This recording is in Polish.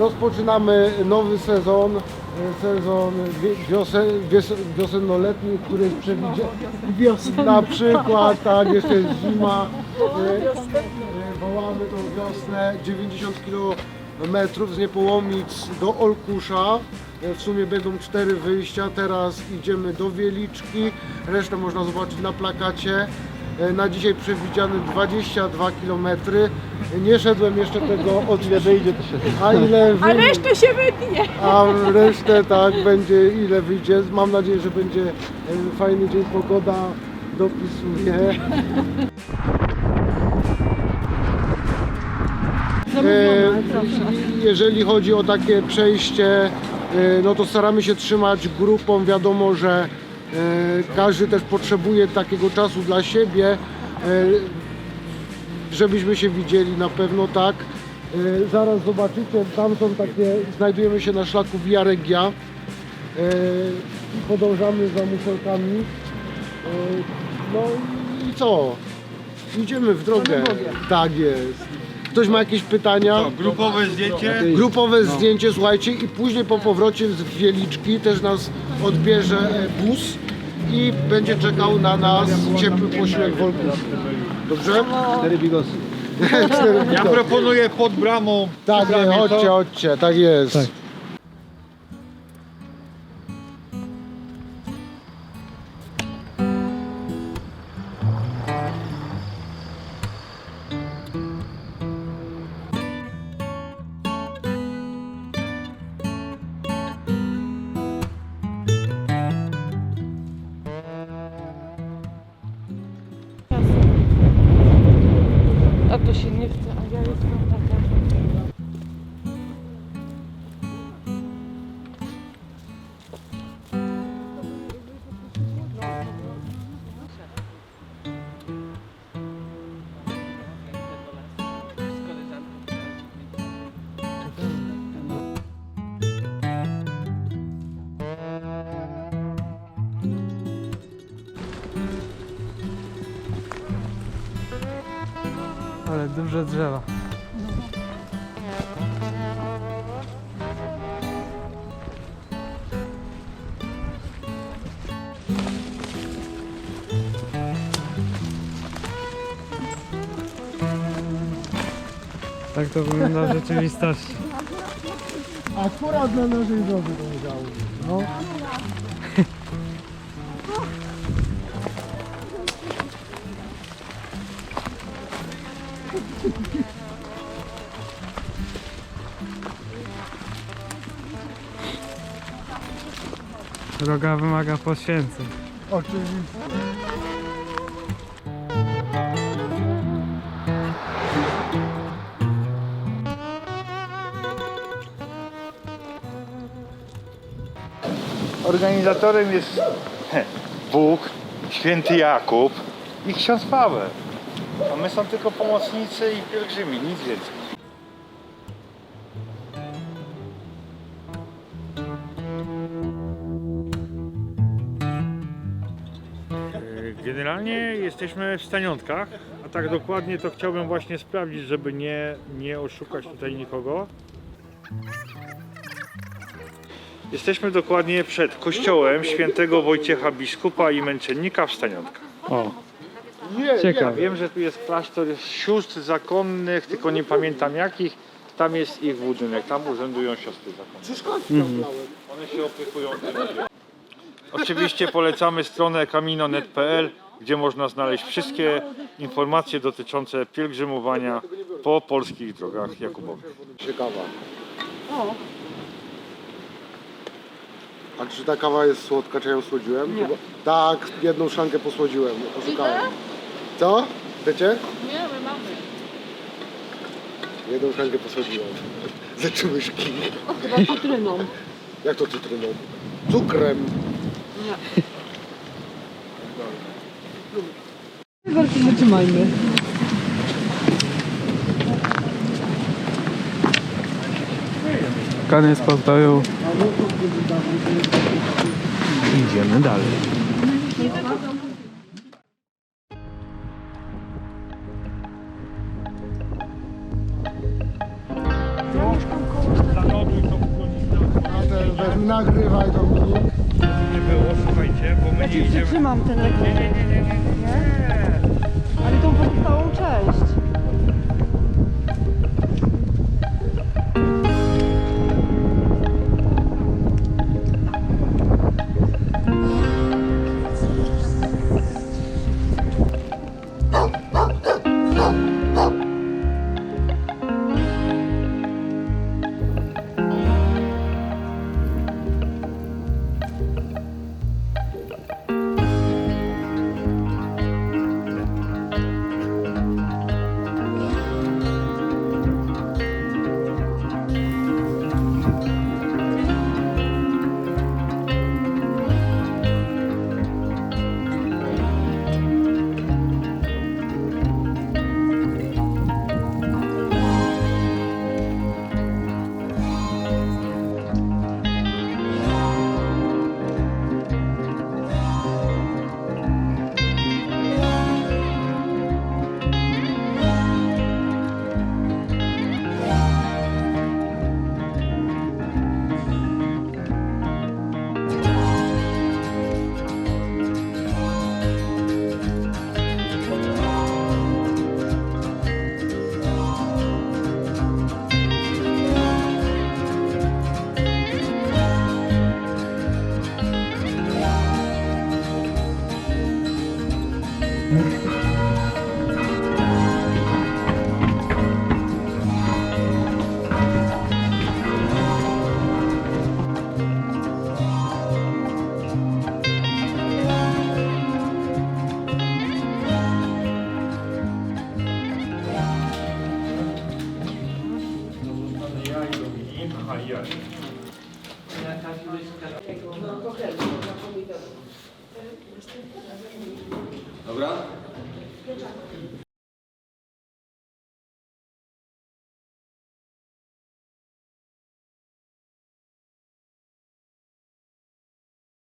rozpoczynamy nowy sezon, e, sezon wiosen, wiosennoletni, który jest przewidziany. Na przykład, tak, jeszcze jest zima. E, e, Wołamy tą wiosnę 90 km z Niepołomic do Olkusza. W sumie będą cztery wyjścia. Teraz idziemy do Wieliczki. Resztę można zobaczyć na plakacie. E, Na dzisiaj przewidziane 22 km. Nie szedłem jeszcze tego od ile wyjdzie to się. A ile A wyjdzie? resztę się wytnie. A resztę tak będzie ile wyjdzie. Mam nadzieję, że będzie e, fajny dzień, pogoda dopisuje. E, jeżeli chodzi o takie przejście, e, no to staramy się trzymać grupą. Wiadomo, że każdy też potrzebuje takiego czasu dla siebie, e, żebyśmy się widzieli na pewno tak. E, Zaraz zobaczycie, tam są takie, znajdujemy się na szlaku Via Regia e, i podążamy za muszelkami. E, No i co? Idziemy w drogę. Tak jest. Ktoś ma jakieś pytania? Grupowe zdjęcie. Grupowe zdjęcie, słuchajcie, i później po powrocie z Wieliczki też nas odbierze e, bus i będzie czekał na nas ciepły posiłek w Olkuszu. Dobrze? Cztery bigosy. Ja proponuję pod bramą. Tak, nie, chodźcie, chodźcie, tak jest. Duże drzewa. Tak to wygląda w rzeczywistości. Akurat na naszej drodze to być. No. Droga wymaga poświęceń. Oczywiście. Organizatorem jest Bóg, święty Jakub i ksiądz Paweł. A my są tylko pomocnicy i pielgrzymi, nic więcej. Generalnie jesteśmy w Staniątkach, a tak dokładnie to chciałbym właśnie sprawdzić, żeby nie, nie oszukać tutaj nikogo. Jesteśmy dokładnie przed kościołem świętego Wojciecha Biskupa i Męczennika w Staniątkach. O, Nie, Ciekawe. Wiem, że tu jest klasztor sióstr zakonnych, tylko nie pamiętam jakich. Tam jest ich budynek, tam urzędują siostry zakonne. Mhm. One się opiekują tym. Oczywiście polecamy stronę kamino.net.pl, gdzie można znaleźć wszystkie informacje dotyczące pielgrzymowania po polskich drogach jakubowych. Ciekawa. A czy ta kawa jest słodka, czy ja ją słodziłem? Nie. Tak, jedną szklankę posłodziłem, oszukałem. Co? Chcecie? Nie, my mamy. Jedną szklankę posłodziłem. Ze trzy łyżki. Chyba cytryną. Jak to cytryną? Cukrem. Walki zatrzymajmy. Kany spadają. Idziemy dalej. Nagrywaj do. Idziemy, idziemy. Trzymam ten lek. Nie, nie, nie, nie, nie. Ale Ja procurado?